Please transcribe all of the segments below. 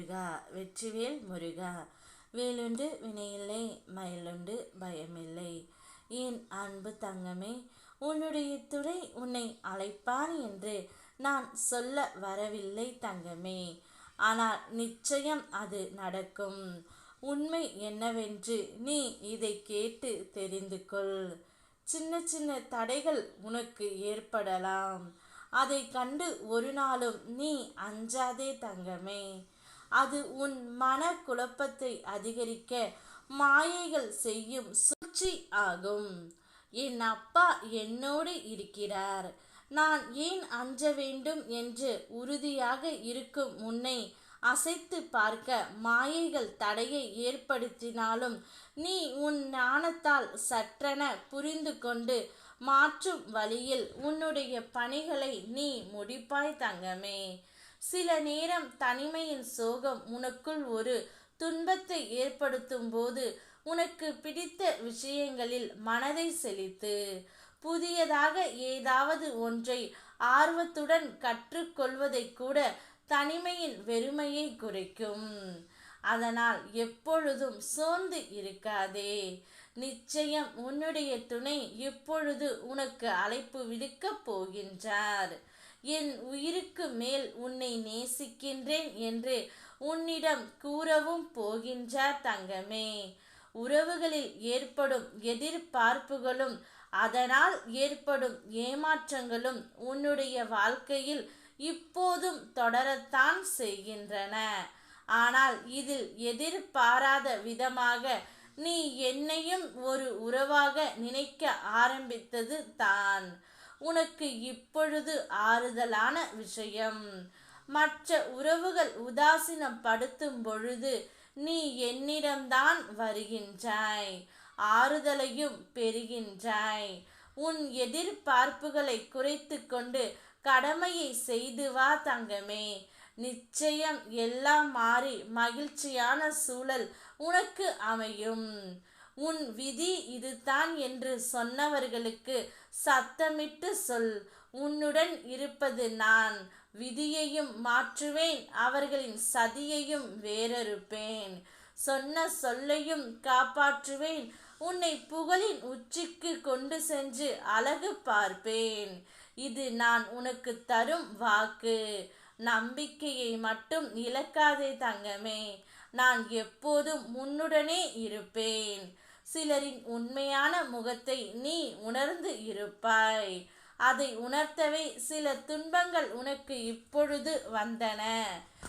முருகா வெற்றிவேல் முருகா. வேலுண்டு வினையில்லை மயிலுண்டு பயமில்லை. என் அன்பு தங்கமே உன்னுடைய துறை உன்னை அழைப்பார் என்று நான் சொல்ல வரவில்லை தங்கமே. ஆனால் நிச்சயம் அது நடக்கும். உண்மை என்னவென்று நீ இதை கேட்டு தெரிந்து கொள். சின்ன சின்ன தடைகள் உனக்கு ஏற்படலாம். அதை கண்டு ஒரு நாளும் நீ அஞ்சாதே தங்கமே. அது உன் மன குழப்பத்தை அதிகரிக்க மாயைகள் செய்யும் சூழ்ச்சி ஆகும். என் அப்பா என்னோடு இருக்கிறார். நான் ஏன் அஞ்ச வேண்டும் என்று உறுதியாக இருக்கும் உன்னை அசைத்து பார்க்க மாயைகள் தடையை ஏற்படுத்தினாலும் நீ உன் ஞானத்தால் சற்றென புரிந்து கொண்டு மாற்றும் வழியில் உன்னுடைய பணிகளை நீ முடிப்பாய் தங்கமே. சில நேரம் தனிமையின் சோகம் உனக்குள் ஒரு துன்பத்தை ஏற்படுத்தும் போது உனக்கு பிடித்த விஷயங்களில் மனதை செலுத்து. புதியதாக ஏதாவது ஒன்றை ஆர்வத்துடன் கற்றுக்கொள்வதை கூட தனிமையின் வெறுமையை குறைக்கும். அதனால் எப்பொழுதும் சோர்ந்து இருக்காதே. நிச்சயம் உன்னுடைய துணை இப்பொழுது உனக்கு அழைப்பு விடுக்கப் போகின்றார். என் உயிருக்கு மேல் உன்னை நேசிக்கின்றேன் என்று உன்னிடம் கூறவும் போகின்றார் தங்கமே. உறவுகளில் ஏற்படும் எதிர்பார்ப்புகளும் அதனால் ஏற்படும் ஏமாற்றங்களும் உன்னுடைய வாழ்க்கையில் இப்போதும் தொடரத்தான் செய்கின்றன. ஆனால் இதில் எதிர்பாராத விதமாக நீ என்னையும் ஒரு உறவாக நினைக்க ஆரம்பித்தது தான். உனக்கு இப்பொழுது ஆறுதலான விஷயம். மற்ற உறவுகள் உதாசீனம் படுத்தும் பொழுது நீ என்னிடம்தான் வருகின்றாய். ஆறுதலையும் பெறுகின்றாய். உன் எதிர்பார்ப்புகளை குறைத்து கொண்டு கடமையை செய்து வா தங்கமே. நிச்சயம் எல்லாம் மாறி மகிழ்ச்சியான சூழல் உனக்கு அமையும். உன் விதி இதுதான் என்று சொன்னவர்களுக்கு சத்தமிட்டு சொல். உன்னுடன் இருப்பது நான். விதியையும் மாற்றுவேன். அவர்களின் சதியையும் வேறறுப்பேன். சொன்ன சொல்லையும் காப்பாற்றுவேன். உன்னை புகழின் உச்சிக்கு கொண்டு சென்று அழகு பார்ப்பேன். இது நான் உனக்கு தரும் வாக்கு. நம்பிக்கையை மட்டும் இழக்காதே தங்கமே. நான் எப்போதும் முன்னுடனே இருப்பேன். சிலரின் உண்மையான முகத்தை நீ உணர்ந்து இருப்பாய். அதை உணர்த்தவே சில துன்பங்கள் உனக்கு இப்பொழுது வந்தன.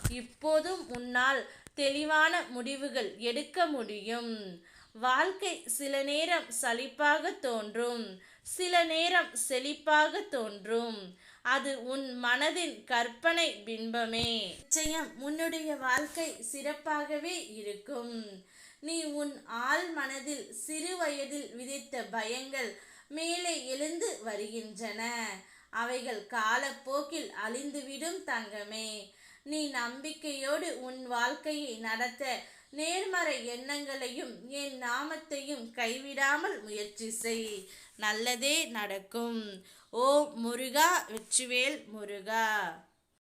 இப்போதும் உன்னால் தெளிவான முடிவுகள் எடுக்க முடியும். வாழ்க்கை சில நேரம் சலிப்பாக தோன்றும். சில நேரம் செழிப்பாக தோன்றும். அது உன் மனதின் கற்பனை பிம்பமே நிச்சயம் உன்னுடைய வாழ்க்கை சிறப்பாகவே இருக்கும். நீ உன் ஆள் மனதில் சிறு வயதில் விதித்த பயங்கள் மேலே எழுந்து வருகின்றன. அவைகள் காலப்போக்கில் அழிந்துவிடும் தங்கமே. நீ நம்பிக்கையோடு உன் வாழ்க்கையை நடத்த நேர்மறை எண்ணங்களையும் என் நாமத்தையும் கைவிடாமல் முயற்சி செய். நல்லதே நடக்கும். ஓ முருகா வெற்றிவேல் முருகா.